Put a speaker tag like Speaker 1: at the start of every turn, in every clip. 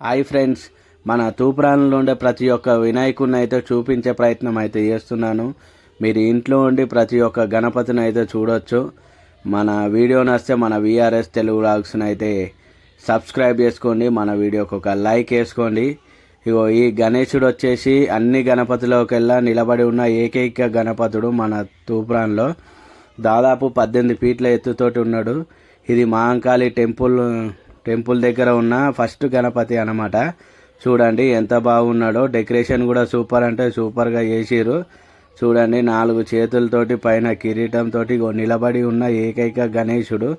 Speaker 1: Hi friends మన తూప్రాన్లో ఉండే ప్రతి ఒక్క వినాయకుడిని అయితే చూపించే ప్రయత్నం అయితే చేస్తున్నాను. మీరు ఇంట్లో ఉండి ప్రతి ఒక్క గణపతిని అయితే చూడొచ్చు. మన వీడియో నస్తే మన విఆర్ఎస్ తెలుగు వ్లాగ్స్ని అయితే సబ్స్క్రైబ్ చేసుకోండి. మన వీడియోకి ఒక లైక్ వేసుకోండి. ఇగో ఈ గణేశుడు వచ్చేసి అన్ని గణపతిలోకెల్లా నిలబడి ఉన్న ఏకైక గణపతుడు మన తూప్రాన్లో. దాదాపు పద్దెనిమిది ఫీట్ల ఎత్తుతోటి ఉన్నాడు. ఇది మహంకాళి టెంపుల్ టెంపుల్ దగ్గర ఉన్న ఫస్ట్ గణపతి అనమాట చూడండి ఎంత బాగున్నాడో. డెకరేషన్ కూడా సూపర్ అంటే సూపర్గా చేసిరు చూడండి నాలుగు చేతులతోటి పైన కిరీటంతో నిలబడి ఉన్న ఏకైక గణేశుడు.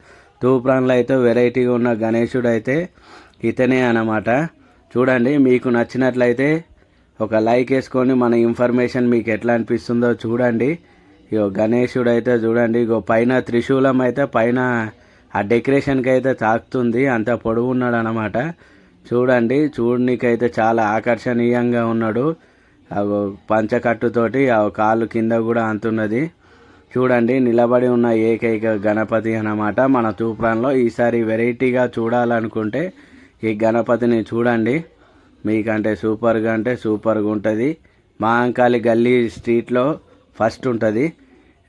Speaker 1: తూప్రాన్లో అయితే వెరైటీగా ఉన్న గణేశుడు అయితే ఇతనే అన్నమాట. చూడండి మీకు నచ్చినట్లయితే ఒక లైక్ వేసుకొని మన ఇన్ఫర్మేషన్ మీకు ఎట్లా అనిపిస్తుందో చూడండి. ఇగో గణేశుడు అయితే చూడండి ఇగో పైన త్రిశూలం అయితే పైన ఆ డెకరేషన్కి అయితే తాకుతుంది అంత పొడవు ఉన్నాడు అనమాట చూడండి చూడనీకైతే చాలా ఆకర్షణీయంగా ఉన్నాడు. పంచకట్టుతోటి ఆ కాలు కింద కూడా అంతున్నది. చూడండి నిలబడి ఉన్న ఏకైక గణపతి అన్నమాట. మన తూప్రాన్లో ఈసారి వెరైటీగా చూడాలనుకుంటే ఈ గణపతిని చూడండి. మీకంటే సూపర్గా అంటే సూపర్గా ఉంటుంది మహంకాళి గల్లీ స్ట్రీట్లో ఫస్ట్ ఉంటుంది.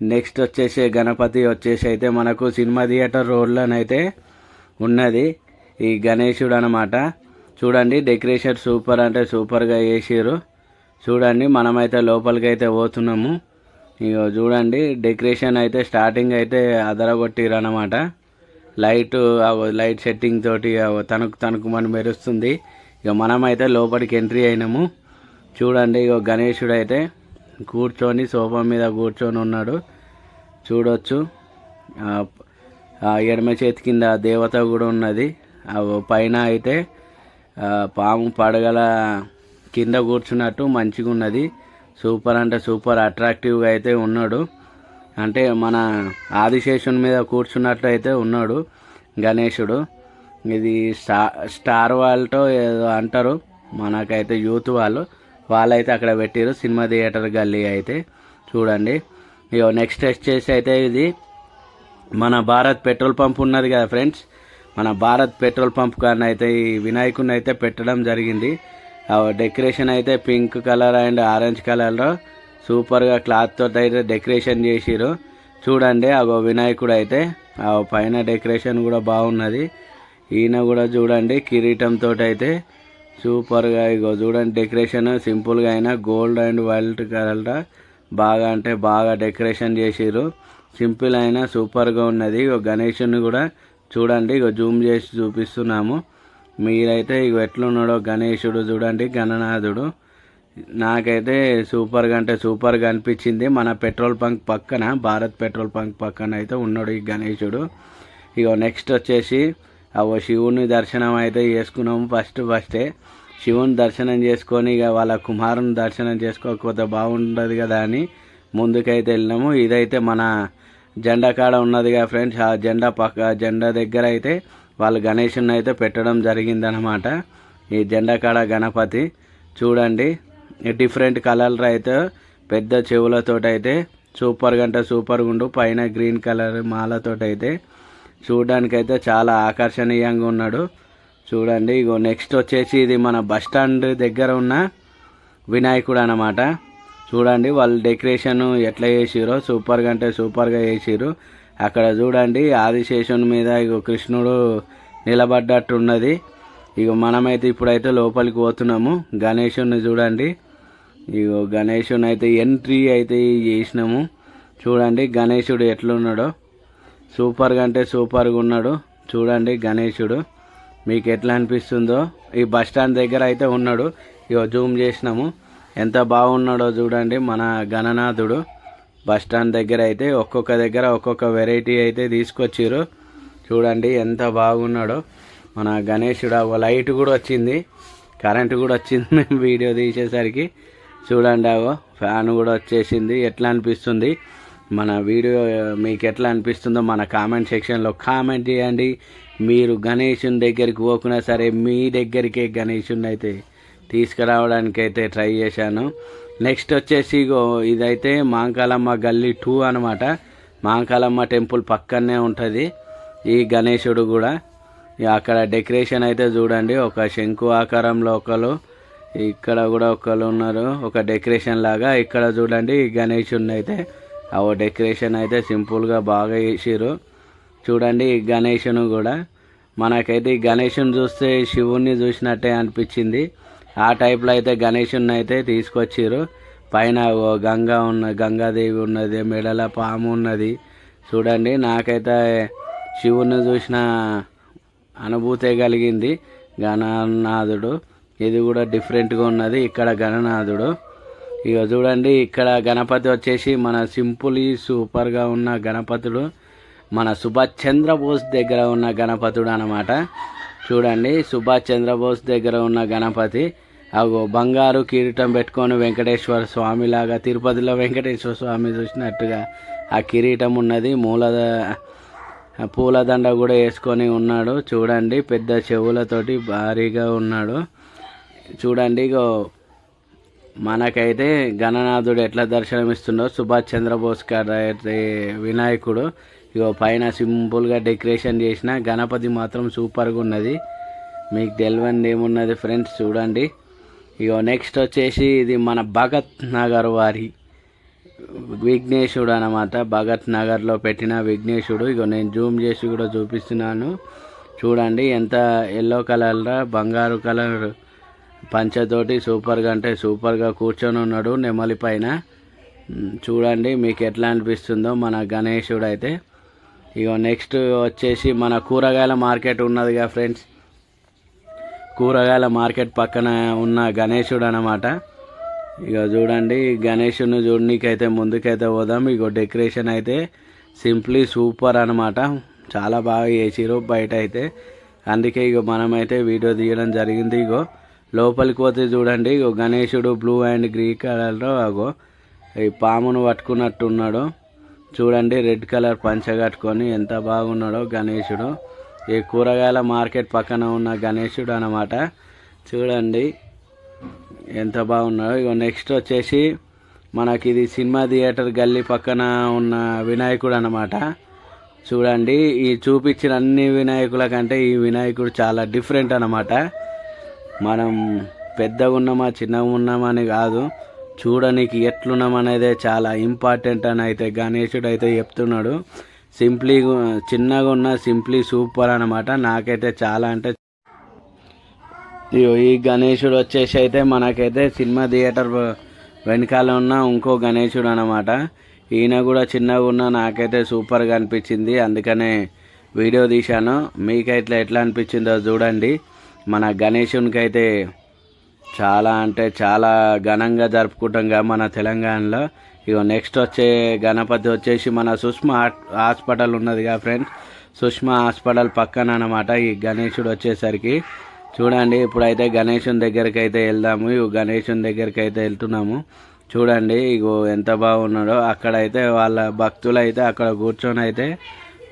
Speaker 1: నెక్స్ట్ వచ్చేసి గణపతి వచ్చేసి అయితే మనకు సినిమా థియేటర్ రోడ్లోనైతే ఉన్నది. ఈ గణేశుడు అనమాట చూడండి డెకరేషన్ సూపర్ అంటే సూపర్గా వేసారు చూడండి మనమైతే లోపలికి అయితే పోతున్నాము. ఇగో చూడండి డెకరేషన్ అయితే స్టార్టింగ్ అయితే అదరగొట్టిరు అనమాట లైట్ లైట్ సెట్టింగ్ తోటి తణుకు తణుకు మన మెరుస్తుంది. ఇక మనమైతే లోపలికి ఎంట్రీ అయినాము. చూడండి ఇక గణేశుడు అయితే కూర్చొని సోఫా మీద కూర్చొని ఉన్నాడు. చూడొచ్చు. ఎడమ చేతి కింద దేవత కూడా ఉన్నది. పైన అయితే పాము పడగల కింద కూర్చున్నట్టు మంచిగా ఉన్నది. సూపర్ అంటే సూపర్ అట్రాక్టివ్గా అయితే ఉన్నాడు. అంటే మన ఆదిశేషుని మీద కూర్చున్నట్టు అయితే ఉన్నాడు గణేశుడు ఇది స్టా స్టార్ వాళ్ళతో ఏదో అంటారు. మనకైతే యూత్ వాళ్ళు. వాళ్ళైతే అక్కడ పెట్టారు సినిమా థియేటర్ గల్లీ అయితే. చూడండి. ఇగో నెక్స్ట్ వచ్చేసి అయితే ఇది మన భారత్ పెట్రోల్ పంప్ ఉన్నది కదా ఫ్రెండ్స్. మన భారత్ పెట్రోల్ పంప్ కానీ అయితే ఈ వినాయకుని అయితే పెట్టడం జరిగింది. ఆ డెకరేషన్ అయితే పింక్ కలర్ అండ్ ఆరెంజ్ కలర్లో సూపర్గా క్లాత్ అయితే డెకరేషన్ చేసిరు చూడండి అగో వినాయకుడు అయితే ఆ పైన డెకరేషన్ కూడా బాగున్నది. ఈయన కూడా చూడండి కిరీటంతో అయితే సూపర్గా ఇగో చూడండి డెకరేషన్. సింపుల్గా అయినా గోల్డ్ అండ్ వైల్డ్ కలర్ బాగా అంటే బాగా డెకరేషన్ చేసిర్రు. సింపుల్ అయినా సూపర్గా ఉన్నది. ఇగో గణేషుని కూడా చూడండి. ఇగో జూమ్ చేసి చూపిస్తున్నాము. మీరైతే ఇగో ఎట్లున్నాడో గణేశుడు చూడండి గణనాథుడు. నాకైతే సూపర్గా అంటే సూపర్గా అనిపించింది. మన పెట్రోల్ బంక్ పక్కన భారత్ పెట్రోల్ బంక్ పక్కన అయితే ఉన్నాడు ఈ గణేశుడు ఇగో నెక్స్ట్ వచ్చేసి అవో శివుని దర్శనం అయితే చేసుకున్నాము ఫస్ట్ ఫస్టే. శివుని దర్శనం చేసుకొని ఇక వాళ్ళ కుమారుని దర్శనం చేసుకోకపోతే బాగుండదు కదా అని ముందుకైతే వెళ్ళినాము. ఇదైతే మన జెండా కాడ ఉన్నదిగా ఫ్రెండ్స్. ఆ జెండా పక్క జెండా దగ్గర అయితే వాళ్ళు గణేషుని అయితే పెట్టడం జరిగిందనమాట ఈ జెండా కాడ గణపతి చూడండి. డిఫరెంట్ కలర్లు అయితే పెద్ద చెవులతోటి అయితే సూపర్గా అంటే సూపర్గా ఉండు. పైన గ్రీన్ కలర్ మాలతోటి అయితే చూడడానికైతే అయితే చాలా ఆకర్షణీయంగా ఉన్నాడు. చూడండి ఇగో నెక్స్ట్ వచ్చేసి ఇది మన బస్ స్టాండ్ దగ్గర ఉన్న వినాయకుడు అన్నమాట. చూడండి వాళ్ళు డెకరేషన్ ఎట్లా చేసిరో సూపర్గా అంటే సూపర్గా చేసిరు. అక్కడ చూడండి ఆదిశేషుని మీద ఇగో కృష్ణుడు నిలబడ్డట్టు ఉన్నది ఇగో మనమైతే ఇప్పుడైతే లోపలికి పోతున్నాము. గణేషుని చూడండి. ఇగో గణేషుని అయితే ఎంట్రీ అయితే చేసినాము. చూడండి గణేషుడు ఎట్లున్నాడో. సూపర్గా అంటే సూపర్గా ఉన్నాడు. చూడండి గణేశుడు. మీకు ఎట్లా అనిపిస్తుందో. ఈ బస్ స్టాండ్ దగ్గర అయితే ఉన్నాడు. ఇక జూమ్ చేసినాము. ఎంత బాగున్నాడో చూడండి మన గణనాథుడు. బస్ స్టాండ్ దగ్గర అయితే ఒక్కొక్క దగ్గర ఒక్కొక్క వెరైటీ అయితే తీసుకొచ్చిర్రు. చూడండి ఎంత బాగున్నాడో. మన గణేశుడు ఆ లైట్ కూడా వచ్చింది. కరెంట్ కూడా వచ్చింది మేము వీడియో తీసేసరికి. చూడండి అవో ఫ్యాన్ కూడా వచ్చేసింది. ఎట్లా అనిపిస్తుంది? మన వీడియో మీకు ఎట్లా అనిపిస్తుందో మన కామెంట్ సెక్షన్లో కామెంట్ చేయండి. మీరు గణేషుని దగ్గరికి పోకున్నా సరే మీ దగ్గరికే గణేషుని అయితే తీసుకురావడానికి అయితే ట్రై చేశాను. నెక్స్ట్ వచ్చేసి ఇదైతే మాంకాలమ్మ గల్లీ టూ అనమాట మాంకాలమ్మ టెంపుల్ పక్కనే ఉంటుంది. ఈ గణేశుడు కూడా. అక్కడ డెకరేషన్ అయితే చూడండి. ఒక శంకు ఆకారంలో ఒకరు ఇక్కడ కూడా ఒకరు ఉన్నారు. ఒక డెకరేషన్ లాగా ఇక్కడ చూడండి ఈ అయితే ఆ డెకరేషన్ అయితే సింపుల్గా బాగా చేసిర్రు. చూడండి ఈ గణేషుని కూడా. మనకైతే ఈ గణేషుని చూస్తే శివుణ్ణి చూసినట్టే అనిపించింది. ఆ టైప్లో అయితే గణేషుని అయితే తీసుకొచ్చారు పైన ఓ గంగా ఉన్న గంగాదేవి ఉన్నది మెడల పాము ఉన్నది. చూడండి నాకైతే శివుని చూసిన అనుభూతే కలిగింది. గణనాథుడు. ఇది కూడా డిఫరెంట్గా ఉన్నది. ఇక్కడ గణనాథుడు. ఇక చూడండి ఇక్కడ గణపతి వచ్చేసి మన సింపుల్ సూపర్గా ఉన్న గణపతుడు మన సుభాష్ చంద్రబోస్ దగ్గర ఉన్న గణపతుడు అనమాట చూడండి సుభాష్ చంద్రబోస్ దగ్గర ఉన్న గణపతి. అగో బంగారు కిరీటం పెట్టుకొని వెంకటేశ్వర స్వామి లాగా తిరుపతిలో వెంకటేశ్వర స్వామి చూసినట్టుగా ఆ కిరీటం ఉన్నది. మూలద పూలదండ కూడా వేసుకొని ఉన్నాడు. చూడండి పెద్ద చెవులతోటి భారీగా ఉన్నాడు. చూడండి ఇగో మనకైతే గణనాథుడు ఎట్లా దర్శనమిస్తుండో సుభాష్ చంద్రబోస్ గారు అయితే వినాయకుడు. ఇగో పైన సింపుల్గా డెకరేషన్ చేసిన గణపతి మాత్రం సూపర్గా ఉన్నది. మీకు తెలియని ఏమున్నది ఫ్రెండ్స్ చూడండి. ఇగో నెక్స్ట్ వచ్చేసి ఇది మన భగత్ నగర్ వారి విఘ్నేశుడు అనమాట భగత్ నగర్లో పెట్టిన విఘ్నేశుడు. ఇగో నేను జూమ్ చేసి కూడా చూపిస్తున్నాను. చూడండి ఎంత ఎల్లో కలర్లో బంగారు కలర్ పంచతోటి సూపర్గా అంటే సూపర్గా కూర్చొని ఉన్నాడు నెమలి పైన. చూడండి మీకు ఎట్లా అనిపిస్తుందో మన గణేశుడు అయితే. ఇగో నెక్స్ట్ వచ్చేసి మన కూరగాయల మార్కెట్ ఉన్నదిగా ఫ్రెండ్స్. కూరగాయల మార్కెట్ పక్కన ఉన్న గణేశుడు అనమాట ఇక చూడండి గణేషుని చూడనీకైతే ముందుకైతే పోదాం. ఇక డెకరేషన్ అయితే సింప్లీ సూపర్ అనమాట చాలా బాగా చేసిరు బయట అయితే. అందుకే ఇగో మనమైతే వీడియో తీయడం జరిగింది ఇగో. లోపలికి పోతే చూడండి ఇగో గణేశుడు బ్లూ అండ్ గ్రీన్ కలర్లో అగో ఈ పామును పట్టుకున్నట్టు ఉన్నాడు చూడండి రెడ్ కలర్ పంచ కట్టుకొని ఎంత బాగున్నాడో గణేశుడు. ఈ కూరగాయల మార్కెట్ పక్కన ఉన్న గణేశుడు అనమాట చూడండి ఎంత బాగున్నాడో. ఇగో నెక్స్ట్ వచ్చేసి మనకి ఇది సినిమా థియేటర్ గల్లీ పక్కన ఉన్న వినాయకుడు అనమాట చూడండి ఈ చూపించిన అన్ని వినాయకుల కంటే ఈ వినాయకుడు చాలా డిఫరెంట్ అనమాట మనం పెద్దగా ఉన్నామా చిన్నగా ఉన్నామా అని కాదు ఎట్లున్నాం ఎట్లున్నామనేదే చాలా ఇంపార్టెంట్ అని అయితే గణేశుడు అయితే చెప్తున్నాడు. సింప్లీ చిన్నగా ఉన్న సింప్లీ సూపర్ అనమాట నాకైతే చాలా అంటే ఈ గణేశుడు వచ్చేసి అయితే మనకైతే సినిమా థియేటర్ వెనకాల ఉన్న ఇంకో గణేశుడు అనమాట ఈయన కూడా చిన్నగా ఉన్న నాకైతే సూపర్గా అనిపించింది. అందుకనే వీడియో తీశాను. మీకైతే ఎట్లా అనిపించిందో చూడండి. మన గణేశునికి అయితే చాలా అంటే చాలా ఘనంగా జరుపుకుంటాం కదా మన తెలంగాణలో. ఇగో నెక్స్ట్ వచ్చే గణపతి వచ్చేసి మన సుష్మా హాట్- హాస్పిటల్ ఉన్నదిగా ఫ్రెండ్స్ సుష్మా హాస్పిటల్ పక్కన అనమాట ఈ గణేశుడు వచ్చేసరికి చూడండి ఇప్పుడైతే గణేశుని దగ్గరికి అయితే వెళ్దాము. ఇగో గణేశుని దగ్గరికి అయితే వెళ్తున్నాము. చూడండి ఇగో ఎంత బాగున్నాడో. అక్కడైతే వాళ్ళ భక్తులు అయితే అక్కడ కూర్చొని అయితే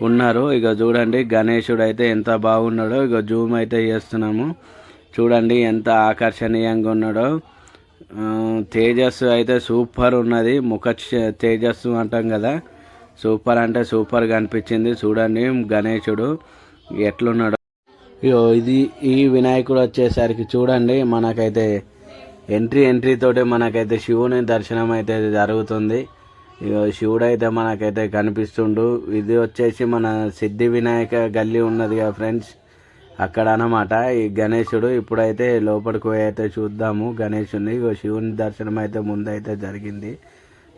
Speaker 1: ఉన్నారు. ఇక చూడండి గణేశుడు అయితే ఎంత బాగున్నాడో ఇక జూమ్ అయితే చేస్తున్నాము. చూడండి ఎంత ఆకర్షణీయంగా ఉన్నాడో. తేజస్సు అయితే సూపర్ ఉన్నది. ముఖ చ- తేజస్సు అంటాం కదా. సూపర్ అంటే సూపర్ అనిపించింది చూడండి గణేశుడు ఎట్లున్నాడో. ఇగో ఇది ఈ వినాయకుడు వచ్చేసరికి చూడండి మనకైతే ఎంట్రీ ఎంట్రీ తోటి మనకైతే శివుని దర్శనం అయితే జరుగుతుంది. ఇగో శివుడు అయితే మనకైతే కనిపిస్తుండు. ఇది వచ్చేసి మన సిద్ధి వినాయక గల్లీ ఉన్నది కదా ఫ్రెండ్స్. అక్కడ అన్నమాట ఈ గణేశుడు ఇప్పుడైతే లోపలికి పోయి అయితే చూద్దాము. గణేశుని ఇగో శివుని దర్శనం అయితే ముందైతే జరిగింది.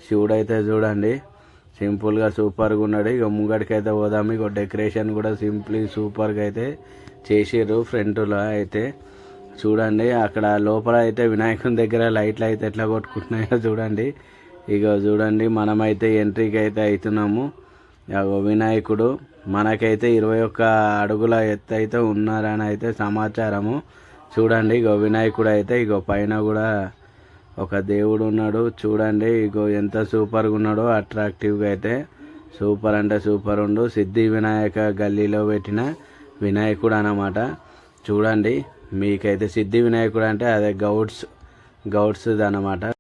Speaker 1: శివుడు అయితే చూడండి సింపుల్గా సూపర్గా ఉన్నాడు. ఇక ముంగడికి అయితే పోదాము ఇక డెకరేషన్ కూడా సింప్లీ సూపర్గా అయితే చేసిర్రు ఫ్రంట్లో అయితే. చూడండి అక్కడ లోపల అయితే వినాయకుని దగ్గర లైట్లు అయితే ఎట్లా కొట్టుకుంటున్నాయో చూడండి. ఇక చూడండి మనమైతే ఎంట్రీకి అయితే అవుతున్నాము ఇగో వినాయకుడు మనకైతే ఇరవై ఒక్క అడుగుల ఎత్తు అయితే ఉన్నారని అయితే సమాచారము. చూడండి ఇగో వినాయకుడు అయితే ఇగో పైన కూడా ఒక దేవుడు ఉన్నాడు. చూడండి ఇగో ఎంత సూపర్గా ఉన్నాడో అట్రాక్టివ్గా అయితే సూపర్ అంటే సూపర్ ఉండు. సిద్ధి వినాయక గల్లీలో పెట్టిన వినాయకుడు అన్నమాట. చూడండి మీకైతే సిద్ధి వినాయకుడు అంటే అదే గౌడ్స్ గౌడ్స్ది అన్నమాట.